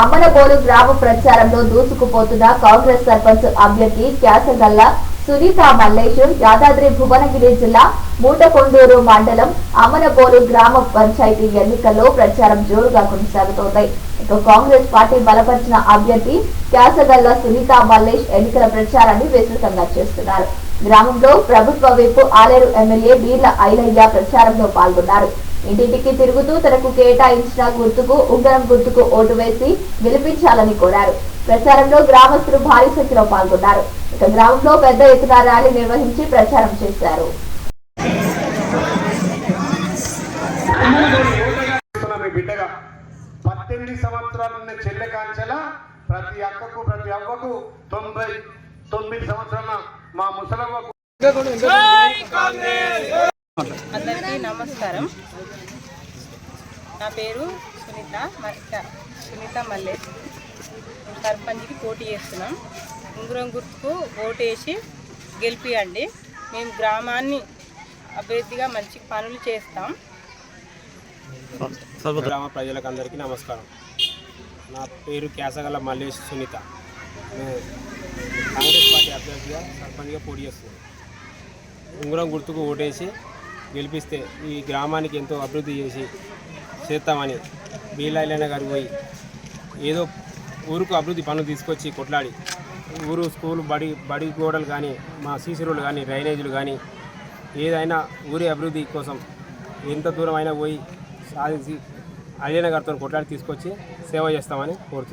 అమ్మనబోలు గ్రామ ప్రచారంలో దూసుకుపోతున్న కాంగ్రెస్ సర్పంచ్ అభ్యర్థి క్యాసగల్ల సునీత మల్లేశం యాదాద్రి భువనగిరి జిల్లా మూటకొండూరు మండలం అమ్మనబోలు గ్రామ పంచాయతీ ఎన్నికల్లో ప్రచారం జోరుగా కొనసాగుతోంది. ఇక కాంగ్రెస్ పార్టీ బలపరిచిన అభ్యర్థి క్యాసగల్ల సునీత మల్లేష్ ఎన్నికల ప్రచారాన్ని విస్తృతంగా చేస్తున్నారు. గ్రామంలో ప్రభుత్వ వైపు ఆలేరు ఎమ్మెల్యే బీర్ల ఐలయ్య ప్రచారంలో పాల్గొన్నారు. ఇంటింటికి తిరుగుతూ తనకు కేటాయించిన గుర్తుకు ఉంగరం గుర్తుకు ఓటు వేసి గెలిపించాలని కోరారు. ప్రచారంలో గ్రామస్తులు భారీ సంఖ్యలో పాల్గొన్నారు. ఇక గ్రామంలో పెద్ద ఎత్తున ర్యాలీ నిర్వహించి ప్రచారం చేశారు. పద్దెనిమిది సంవత్సరాలు ఉన్న చెల్లె కాంచెల ప్రతి అక్కకు ప్రతి అవ్వకు తొంభై తొమ్మిది సంవత్సరాల మా ముసలవ్వకు అందరికీ నమస్కారం. నా పేరు సునీత మరిక సునీత మల్లేష్. సర్పంచ్కి పోటీ చేస్తున్నాం. ఉంగరం గుర్తుకు ఓటు వేసి గెలిపియండి. మేము గ్రామాన్ని అభివృద్ధిగా మంచి పనులు చేస్తాం. గ్రామ ప్రజలకు అందరికీ నమస్కారం. నా పేరు కేసగల మల్లేష్ సునీత. కాంగ్రెస్ పార్టీ అభ్యర్థిగా సర్పంచ్గా పోటీ చేస్తున్నాను. ఉంగరం గుర్తుకు ఓటేసి గెలిపిస్తే ఈ గ్రామానికి ఎంతో అభివృద్ధి చేసి చేస్తామని బీలాయిలైన గారు పోయి ఏదో ఊరుకు అభివృద్ధి పనులు తీసుకొచ్చి కొట్లాడి ఊరు స్కూల్ బడి బడి గోడలు కానీ మా సీసీ రోడ్లు కానీ డ్రైనేజీలు కానీ ఏదైనా ఊరి అభివృద్ధి కోసం ఎంత దూరం అయినా పోయి సాధించి అయ్యన్న గారితో కొట్లాడి తీసుకొచ్చి సేవ చేస్తామని కోరుతున్నాను